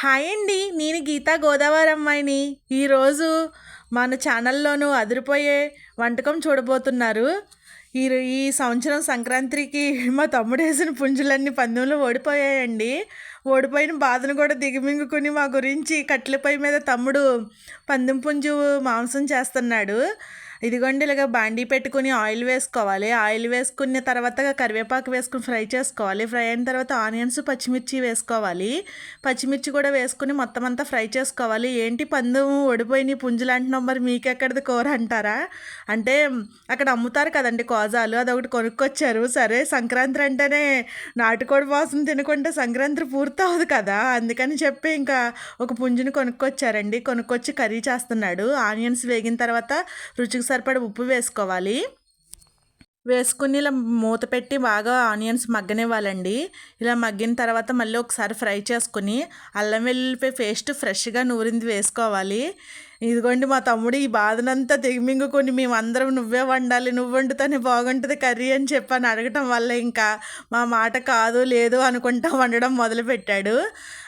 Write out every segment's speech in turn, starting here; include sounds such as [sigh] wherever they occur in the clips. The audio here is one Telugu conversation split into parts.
హాయ్ అండి నేను గీతా గోదావరి అమ్మాయిని ఈరోజు మన ఛానల్లోనూ అదిరిపోయే వంటకం చూడబోతున్నారు. ఈ ఈ సంవత్సరం సంక్రాంతికి మా తమ్ముడు వేసిన పుంజులన్నీ పందెంలో ఓడిపోయాయండి. ఓడిపోయిన బాధను కూడా దిగమింగుకుని మా గురించి కట్టెలపై మీద తమ్ముడు పందెం పుంజు మాంసం చేస్తున్నాడు. ఇదిగోండి ఇలాగ బాండీ పెట్టుకుని ఆయిల్ వేసుకోవాలి. ఆయిల్ వేసుకున్న తర్వాత కరివేపాకు వేసుకుని ఫ్రై చేసుకోవాలి. ఫ్రై అయిన తర్వాత ఆనియన్స్ పచ్చిమిర్చి వేసుకోవాలి. పచ్చిమిర్చి కూడా వేసుకుని మొత్తం అంతా ఫ్రై చేసుకోవాలి. ఏంటి పందు ఓడిపోయిన పుంజులు అంటున్నాం మరి మీకెక్కడిది కూర అంటారా? అంటే అక్కడ అమ్ముతారు కదండి కోజాలు అదొకటి కొనుక్కొచ్చారు. సరే సంక్రాంతి అంటేనే నాటుకోడి వాసన తినుకుంటే సంక్రాంతి పూర్తవుదు కదా. అందుకని చెప్పి ఇంకా ఒక పుంజుని కొనుక్కొచ్చారండి. కొనుక్కొచ్చి కర్రీ చేస్తున్నాడు. ఆనియన్స్ వేగిన తర్వాత రుచికి సరిపడ ఉప్పు వేసుకోవాలి. వేసుకుని ఇలా మూత పెట్టి బాగా ఆనియన్స్ మగ్గనివ్వాలండి. ఇలా మగ్గిన తర్వాత మళ్ళీ ఒకసారి ఫ్రై చేసుకుని అల్లం వెల్లుల్లిపై పేస్ట్ ఫ్రెష్గా నూరింది వేసుకోవాలి. ఇదిగోండి మా తమ్ముడు ఈ బాధనంతా తెగిమింగుకొని మేమందరం నువ్వే వండాలి నువ్వు వండుతానే బాగుంటుంది కర్రీ అని చెప్పని అడగటం వల్ల ఇంకా మా మాట కాదు లేదు అనుకుంటా వండడం మొదలుపెట్టాడు.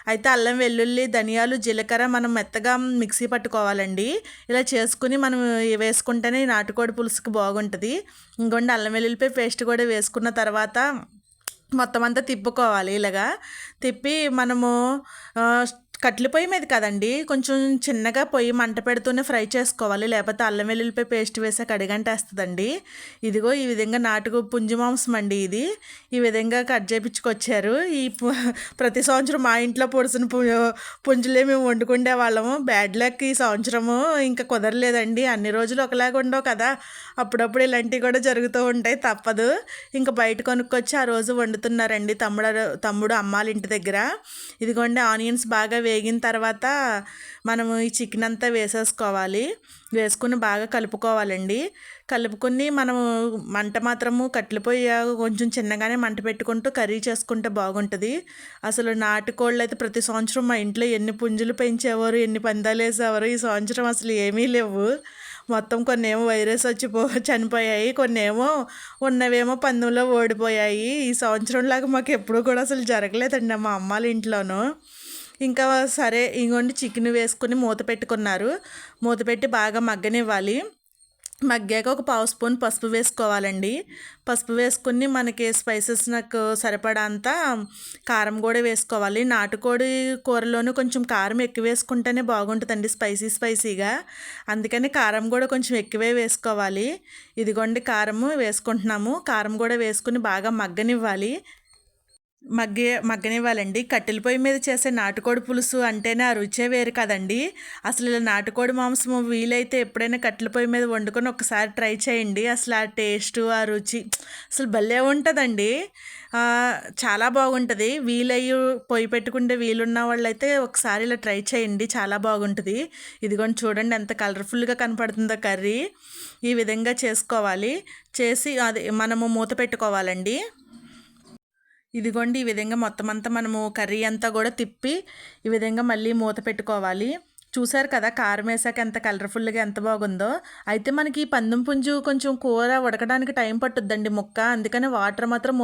అయితే అల్లం వెల్లుల్లి ధనియాలు జీలకర్ర మనం మెత్తగా మిక్సీ పట్టుకోవాలండి. ఇలా చేసుకుని మనం వేసుకుంటేనే నాటుకోడి పులుసుకి బాగుంటుంది. ఇంకొండి అల్లం వెల్లుల్లిపై పేస్ట్ కూడా వేసుకున్న తర్వాత మొత్తం అంతా తిప్పుకోవాలి ఇలాగా. తిప్పి మనము కట్ల పొయ్యి మీద కదండి. కొంచెం చిన్నగా పొయ్యి మంట పెడుతూనే ఫ్రై చేసుకోవాలి. లేకపోతే అల్లం వెల్లుల్లిపై పేస్ట్ వేసాక అడిగంటేస్తుందండి ఇదిగో ఈ విధంగా నాటుకు పుంజు మాంసం అండి ఇది. ఈ విధంగా కట్ చేపించుకొచ్చారు. ఈ [laughs] ప్రతి సంవత్సరం మా ఇంట్లో పొడిసిన పుంజులే మేము వండుకుండే వాళ్ళము. బ్యాడ్ లక్ ఈ సంవత్సరము. ఇంకా కుదరలేదండి. అన్ని రోజులు ఒకలాగా ఉండవు కదా. అప్పుడప్పుడు ఇలాంటివి కూడా జరుగుతూ ఉంటాయి. తప్పదు. ఇంకా బయట కొనుక్కొచ్చి ఆ రోజు వండుతున్నారండి తమ్ముడు తమ్ముడు అమ్మాల ఇంటి దగ్గర. ఇదిగోండి ఆనియన్స్ బాగా వేగిన తర్వాత మనము ఈ చికెన్ అంతా వేసేసుకోవాలి. వేసుకుని బాగా కలుపుకోవాలండి. కలుపుకొని మనము మంట మాత్రము కట్లిపోయి కొంచెం చిన్నగానే మంట పెట్టుకుంటూ కర్రీ చేసుకుంటే బాగుంటుంది. అసలు నాటుకోళ్ళు అయితే ప్రతి సంవత్సరం మా ఇంట్లో ఎన్ని పుంజులు పెంచేవారు ఎన్ని పందాలు వేసేవారు ఈ సంవత్సరం అసలు ఏమీ లేవు. మొత్తం కొన్ని ఏమో వైరస్ వచ్చిపో చనిపోయాయి కొన్ని ఏమో ఉన్నవేమో పందెంలో ఓడిపోయాయి. ఈ సంవత్సరం లాగా మాకు ఎప్పుడు కూడా అసలు జరగలేదండి మా అమ్మాల ఇంట్లోనూ. ఇంకా సరే ఇంకోండి చికెన్ వేసుకుని మూత పెట్టుకున్నారు. మూత పెట్టి బాగా మగ్గనివ్వాలి. మగ్గాక ఒక పావు స్పూన్ పసుపు వేసుకోవాలండి. పసుపు వేసుకుని మనకి స్పైసెస్ నాకు సరిపడంత కారం కూడా వేసుకోవాలి. నాటుకోడి కూరలోనూ కొంచెం కారం ఎక్కువ వేసుకుంటేనే బాగుంటుందండి స్పైసీ స్పైసీగా. అందుకని కారం కూడా కొంచెం ఎక్కువే వేసుకోవాలి. ఇదిగోండి కారము వేసుకుంటున్నాము. కారం కూడా వేసుకుని బాగా మగ్గనివ్వాలి. మగ్గ మగ్గనివ్వాలండి. కట్టెల పొయ్యి మీద చేసే నాటుకోడి పులుసు అంటేనే ఆ రుచే వేరు కదండి. అసలు ఇలా నాటుకోడి మాంసం వీలైతే ఎప్పుడైనా కట్టెల పొయ్యి మీద వండుకొని ఒకసారి ట్రై చేయండి. అసలు ఆ టేస్ట్ ఆ రుచి అసలు భలే ఉంటుందండి. చాలా బాగుంటుంది. వీలయ్యి పొయ్యి పెట్టుకుంటే వీలున్న వాళ్ళైతే ఒకసారి ఇలా ట్రై చేయండి. చాలా బాగుంటుంది. ఇదిగోండి చూడండి ఎంత కలర్ఫుల్గా కనపడుతుందో కర్రీ. ఈ విధంగా చేసుకోవాలి. చేసి అది మనము మూత పెట్టుకోవాలండి. ఇదిగోండి ఈ విధంగా మొత్తం అంతా మనము కర్రీ అంతా కూడా తిప్పి ఈ విధంగా మళ్ళీ మూత పెట్టుకోవాలి. చూసారు కదా కారం వేసాక ఎంత కలర్ఫుల్గా ఎంత బాగుందో. అయితే మనకి పందెం పుంజు కొంచెం కూర ఉడకడానికి టైం పట్టుద్దండి ముక్క. అందుకని వాటర్ మాత్రం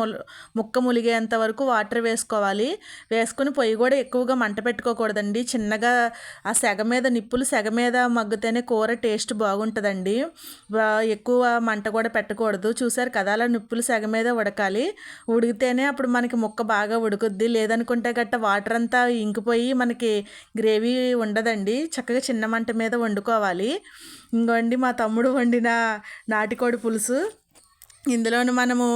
ముక్క ములిగేంత వరకు వాటర్ వేసుకోవాలి. వేసుకుని పొయ్యి కూడా ఎక్కువగా మంట పెట్టుకోకూడదండి. చిన్నగా ఆ సెగ మీద నిప్పులు సెగ మీద మగ్గితేనే కూర టేస్ట్ బాగుంటుందండి. ఎక్కువ మంట కూడా పెట్టకూడదు. చూసారు కదా అలా నిప్పులు సెగ మీద ఉడకాలి. ఉడికితేనే అప్పుడు మనకి ముక్క బాగా ఉడుకుద్ది. లేదనుకుంటే గట్ట వాటర్ అంతా ఇంకిపోయి మనకి గ్రేవీ ఉండదండి. చక్కగా చిన్న మంట మీద వండుకోవాలి. ఇంకోండి మా తమ్ముడు వండిన నాటికోడి పులుసు. ఇందులోను మనము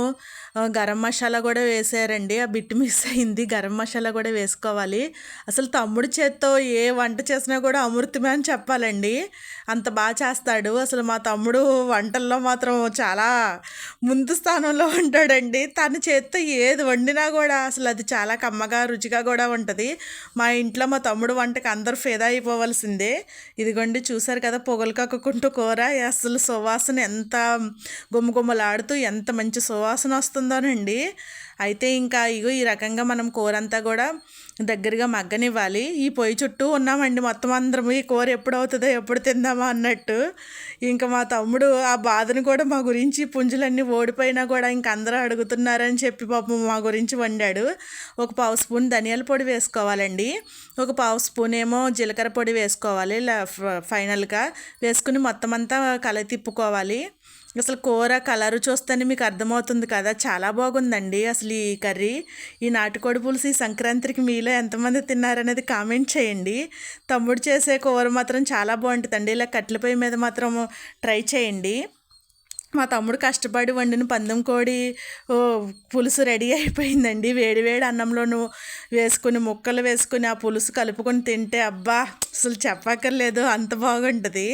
గరం మసాలా కూడా వేసారండి. ఆ బిట్ మిస్ అయింది. గరం మసాలా కూడా వేసుకోవాలి. అసలు తమ్ముడు చేత్తో ఏ వంట చేసినా కూడా అమృతమే అని చెప్పాలండి. అంత బాగా చేస్తాడు. అసలు మా తమ్ముడు వంటల్లో మాత్రం చాలా ముందు స్థానంలో ఉంటాడండి. తన చేత్తో ఏది వండినా కూడా అసలు అది చాలా కమ్మగా రుచిగా కూడా ఉంటుంది. మా ఇంట్లో మా తమ్ముడు వంటకి అందరూ ఫేదా అయిపోవలసిందే. ఇదిగోండి చూసారు కదా పొగలు కక్కుంటూ కూర. అసలు సువాసన ఎంత గుమ్మగుమ్మలాడుతూ ఎంత మంచి సువాసన వస్తుంది వస్తుందోనండి అయితే ఇంకా ఇగో ఈ రకంగా మనం కూర అంతా కూడా దగ్గరగా మగ్గనివ్వాలి. ఈ పొయ్యి చుట్టూ ఉన్నామండి మొత్తం అందరం. ఈ కూర ఎప్పుడు అవుతుందో ఎప్పుడు తిందామా అన్నట్టు. ఇంకా మా తమ్ముడు ఆ బాధను కూడా మా గురించి పుంజులన్నీ ఓడిపోయినా కూడా ఇంక అందరూ అడుగుతున్నారని చెప్పి పాపం మా గురించి వండాడు. ఒక పావు స్పూన్ ధనియాల పొడి వేసుకోవాలండి. ఒక పావు స్పూన్ ఏమో జీలకర్ర పొడి వేసుకోవాలి. ఫైనల్గా వేసుకుని మొత్తం అంతా కల తిప్పుకోవాలి. అసలు కూర కలరు చూస్తేనే మీకు అర్థమవుతుంది కదా. చాలా బాగుందండి అసలు ఈ కర్రీ. ఈ నాటుకోడి పులుసు ఈ సంక్రాంతికి మీలో ఎంతమంది తిన్నారనేది కామెంట్ చేయండి. తమ్ముడు చేసే కూర మాత్రం చాలా బాగుంటుందండి. ఇలా కట్టెల పొయ్యి మీద మాత్రం ట్రై చేయండి. మా తమ్ముడు కష్టపడి వండిన పందెం కోడి ఓ, పులుసు రెడీ అయిపోయిందండి. వేడి వేడి అన్నంలోను వేసుకుని ముక్కలు వేసుకుని ఆ పులుసు కలుపుకొని తింటే అబ్బా అసలు చెప్పక్కర్లేదు అంత బాగుంటుంది.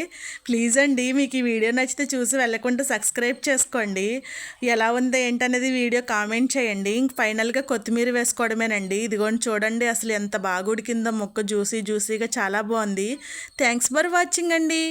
ప్లీజ్ అండి మీకు ఈ వీడియో నచ్చితే చూసి వెళ్ళకుండా సబ్స్క్రైబ్ చేసుకోండి. ఎలా ఉంది ఏంటనేది వీడియో కామెంట్ చేయండి. ఇంక ఫైనల్గా కొత్తిమీర వేసుకోవడమేనండి. ఇదిగోండి చూడండి అసలు ఎంత బాగా ఉడికిందో ముక్క జ్యూసీ జ్యూసీగా చాలా బాగుంది. థ్యాంక్స్ ఫర్ వాచింగ్ అండి.